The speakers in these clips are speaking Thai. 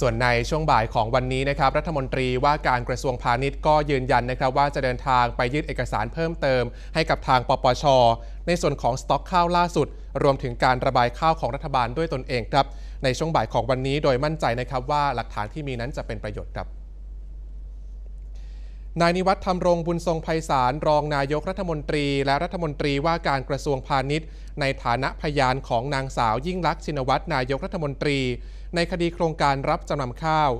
ส่วนในช่วงบ่ายของวันนี้นะครับรัฐมนตรีว่าการกระทรวงพาณิชย์ก็ยืนยันนะครับว่าจะเดินทางไปยื่นเอกสารเพิ่มเติม ให้กับทางปปช ในส่วนของสต็อกข้าวล่าสุด รวมถึงการระบายข้าวของรัฐบาลด้วยตนเองครับในช่วงบ่ายของวันนี้โดยมั่นใจนะครับว่าหลักฐานที่มีนั้นจะเป็นประโยชน์ครับ นายนิวัฒน์ธรรมรงบุญทรงไพศาลรองนายกรัฐมนตรี และรัฐมนตรีว่าการกระทรวงพาณิชย์ ในฐานะพยานของนางสาวยิ่งลักษณ์ชินวัตรนายกรัฐมนตรี ในคดีโครงการรับจำนำข้าว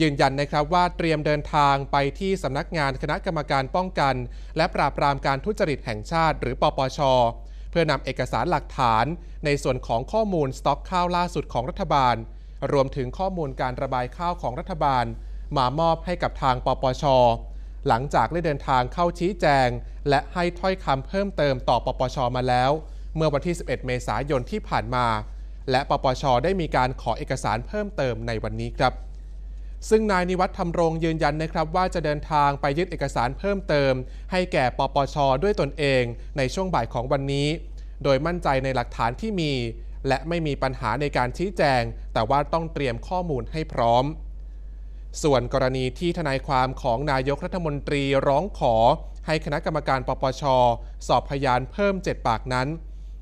ยืนยันนะครับว่าเตรียมเดินทางไปที่สำนักงานคณะกรรมการป้องกัน และปราบปรามการทุจริตแห่งชาติ หรือปปช เพื่อนำเอกสารหลักฐาน ในส่วนของข้อมูลสต็อกข้าวล่าสุดของรัฐบาล รวมถึงข้อมูลการระบายข้าวของรัฐบาล มามอบให้กับทางปปช หลังจากได้เดินทางเข้าชี้แจง และให้ถ้อยคำเพิ่มเติมต่อปปชมาแล้ว เมื่อวันที่ 11 เมษายนที่ผ่านมา และปปชได้มีการขอเอกสารเพิ่มเติมในวันนี้ครับ ซึ่งนายนิวัฒน์ธรรมรงยืนยันนะครับ ว่าจะเดินทางไปยึดเอกสารเพิ่มเติม ให้แก่ปปชด้วยตนเองในช่วงบ่ายของวันนี้ โดยมั่นใจในหลักฐานที่มี และไม่มีปัญหาในการชี้แจง แต่ว่าต้องเตรียมข้อมูลให้พร้อม ส่วนกรณีที่ทนายความของนายกรัฐมนตรีร้องขอ ให้คณะกรรมการปปช สอบพยานเพิ่ม 7 ปากนั้น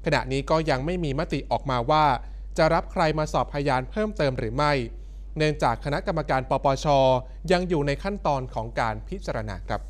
ขณะนี้ก็ยังไม่มีมติออกมาว่า จะรับใครมาสอบพยานเพิ่มเติมหรือไม่ เนื่องจากคณะกรรมการปปช ยังอยู่ในขั้นตอนของการพิจารณาครับ